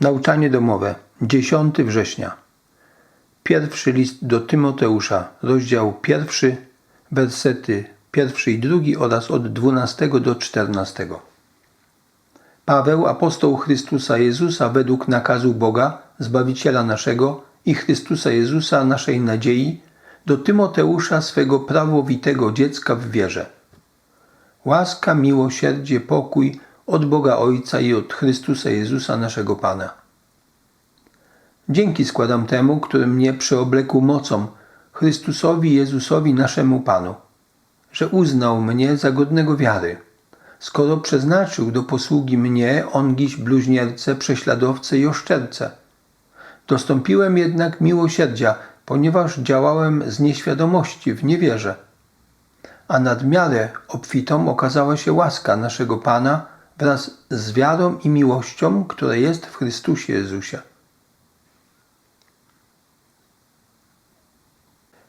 Nauczanie domowe 10 września. Pierwszy list do Tymoteusza, rozdział pierwszy, wersety pierwszy i drugi oraz od 12 do 14. Paweł, apostoł Chrystusa Jezusa według nakazu Boga, Zbawiciela naszego i Chrystusa Jezusa, naszej nadziei, do Tymoteusza, swego prawowitego dziecka w wierze. Łaska, miłosierdzie, pokój od Boga Ojca i od Chrystusa Jezusa, naszego Pana. Dzięki składam temu, który mnie przeoblekł mocą, Chrystusowi Jezusowi naszemu Panu, że uznał mnie za godnego wiary, skoro przeznaczył do posługi mnie ongiś bluźnierce, prześladowcę i oszczercę. Dostąpiłem jednak miłosierdzia, ponieważ działałem z nieświadomości, w niewierze. A nad miarę obfitą okazała się łaska naszego Pana wraz z wiarą i miłością, która jest w Chrystusie Jezusie.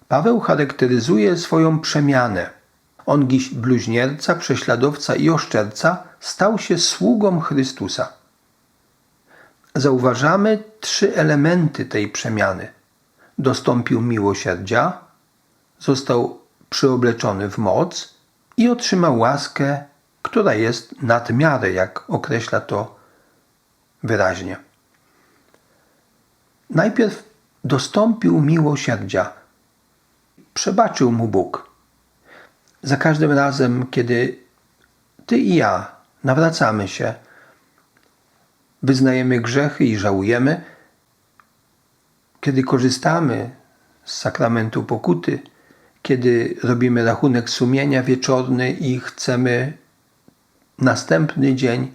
Paweł charakteryzuje swoją przemianę. On dziś bluźnierca, prześladowca i oszczerca stał się sługą Chrystusa. Zauważamy trzy elementy tej przemiany. Dostąpił miłosierdzia, został przyobleczony w moc i otrzymał łaskę, która jest nad miarę, jak określa to wyraźnie. Najpierw dostąpił miłosierdzia, przebaczył mu Bóg. Za każdym razem, kiedy ty i ja nawracamy się, wyznajemy grzechy i żałujemy, kiedy korzystamy z sakramentu pokuty, kiedy robimy rachunek sumienia wieczorny i chcemy następny dzień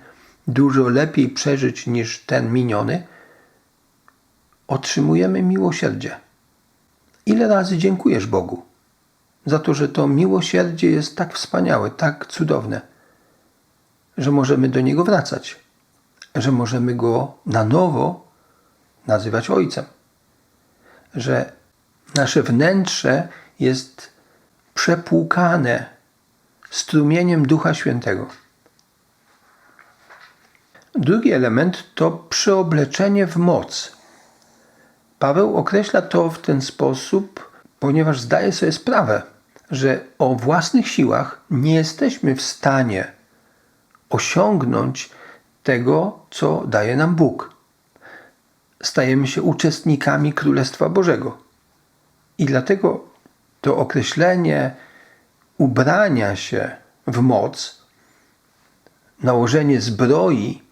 dużo lepiej przeżyć niż ten miniony, otrzymujemy miłosierdzie. Ile razy dziękujesz Bogu za to, że to miłosierdzie jest tak wspaniałe, tak cudowne, że możemy do Niego wracać, że możemy Go na nowo nazywać Ojcem, że nasze wnętrze jest przepłukane strumieniem Ducha Świętego. Drugi element to przeobleczenie w moc. Paweł określa to w ten sposób, ponieważ zdaje sobie sprawę, że o własnych siłach nie jesteśmy w stanie osiągnąć tego, co daje nam Bóg. Stajemy się uczestnikami Królestwa Bożego. I dlatego to określenie ubrania się w moc, nałożenie zbroi,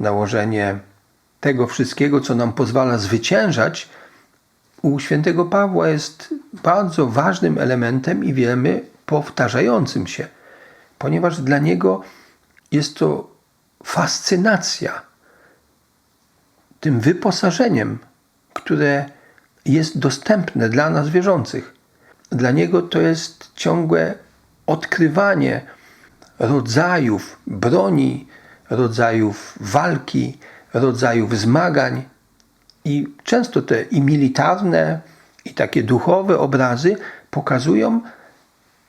nałożenie tego wszystkiego, co nam pozwala zwyciężać, u świętego Pawła jest bardzo ważnym elementem i wiemy powtarzającym się, ponieważ dla niego jest to fascynacja tym wyposażeniem, które jest dostępne dla nas wierzących. Dla niego to jest ciągłe odkrywanie rodzajów broni, rodzajów walki, rodzajów zmagań. I często te i militarne, i takie duchowe obrazy pokazują,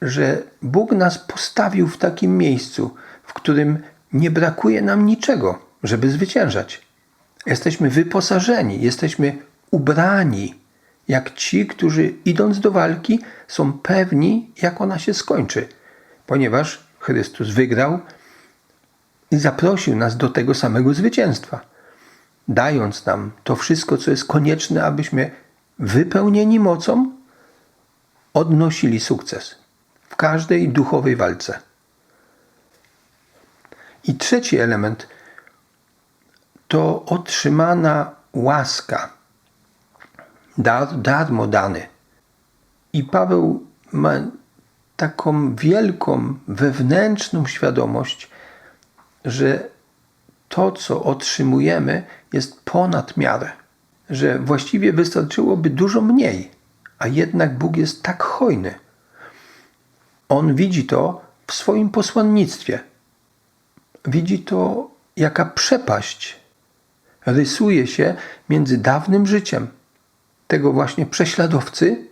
że Bóg nas postawił w takim miejscu, w którym nie brakuje nam niczego, żeby zwyciężać. Jesteśmy wyposażeni, jesteśmy ubrani, jak ci, którzy idąc do walki są pewni, jak ona się skończy, ponieważ Chrystus wygrał i zaprosił nas do tego samego zwycięstwa, dając nam to wszystko, co jest konieczne, abyśmy wypełnieni mocą odnosili sukces w każdej duchowej walce. I trzeci element to otrzymana łaska, dar darmo dany. I Paweł ma taką wielką wewnętrzną świadomość, że to, co otrzymujemy, jest ponad miarę, że właściwie wystarczyłoby dużo mniej, a jednak Bóg jest tak hojny. On widzi to w swoim posłannictwie. Widzi to, jaka przepaść rysuje się między dawnym życiem tego właśnie prześladowcy,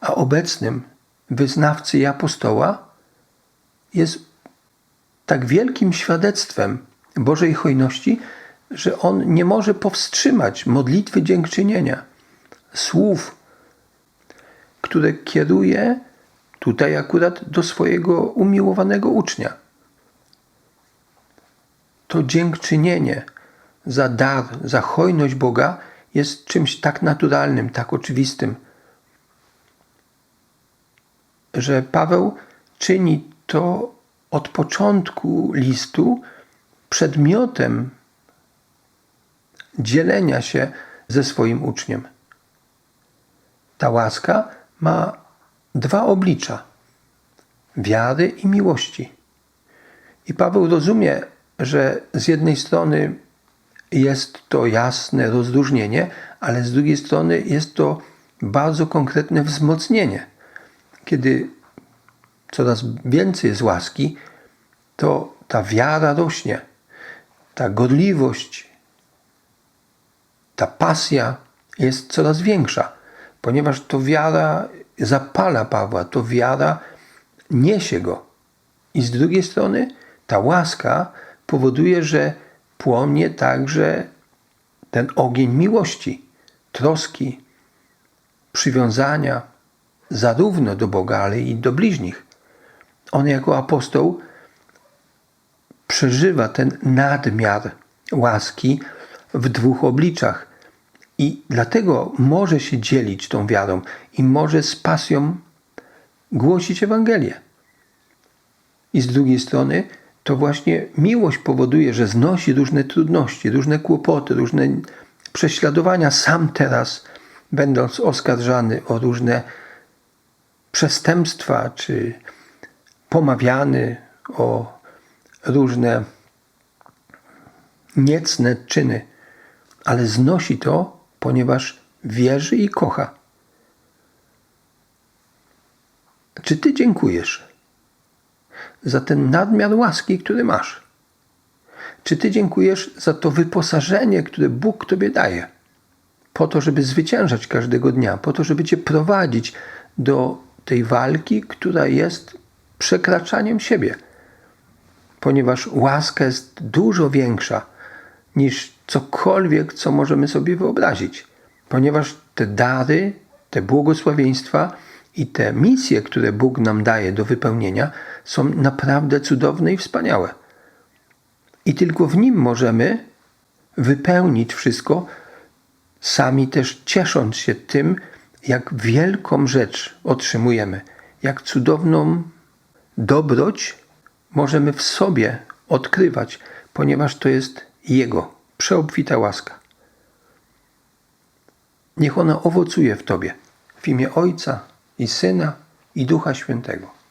a obecnym wyznawcy i apostoła jest tak wielkim świadectwem Bożej hojności, że on nie może powstrzymać modlitwy dziękczynienia, słów, które kieruje tutaj akurat do swojego umiłowanego ucznia. To dziękczynienie za dar, za hojność Boga jest czymś tak naturalnym, tak oczywistym, że Paweł czyni to od początku listu przedmiotem dzielenia się ze swoim uczniem. Ta łaska ma dwa oblicza wiary i miłości. I Paweł rozumie, że z jednej strony jest to jasne rozróżnienie, ale z drugiej strony jest to bardzo konkretne wzmocnienie. Kiedy coraz więcej jest łaski, to ta wiara rośnie, ta gorliwość, ta pasja jest coraz większa, ponieważ to wiara zapala Pawła, to wiara niesie go. I z drugiej strony ta łaska powoduje, że płonie także ten ogień miłości, troski, przywiązania zarówno do Boga, ale i do bliźnich. On jako apostoł przeżywa ten nadmiar łaski w dwóch obliczach. I dlatego może się dzielić tą wiarą i może z pasją głosić Ewangelię. I z drugiej strony to właśnie miłość powoduje, że znosi różne trudności, różne kłopoty, różne prześladowania. Sam teraz, będąc oskarżany o różne przestępstwa, czy pomawiany o różne niecne czyny, ale znosi to, ponieważ wierzy i kocha. Czy ty dziękujesz za ten nadmiar łaski, który masz? Czy ty dziękujesz za to wyposażenie, które Bóg tobie daje? Po to, żeby zwyciężać każdego dnia, po to, żeby cię prowadzić do tej walki, która jest przekraczaniem siebie. Ponieważ łaska jest dużo większa niż cokolwiek, co możemy sobie wyobrazić. Ponieważ te dary, te błogosławieństwa i te misje, które Bóg nam daje do wypełnienia, są naprawdę cudowne i wspaniałe. I tylko w nim możemy wypełnić wszystko, sami też ciesząc się tym, jak wielką rzecz otrzymujemy, jak cudowną dobroć możemy w sobie odkrywać, ponieważ to jest Jego przeobfita łaska. Niech ona owocuje w Tobie w imię Ojca i Syna i Ducha Świętego.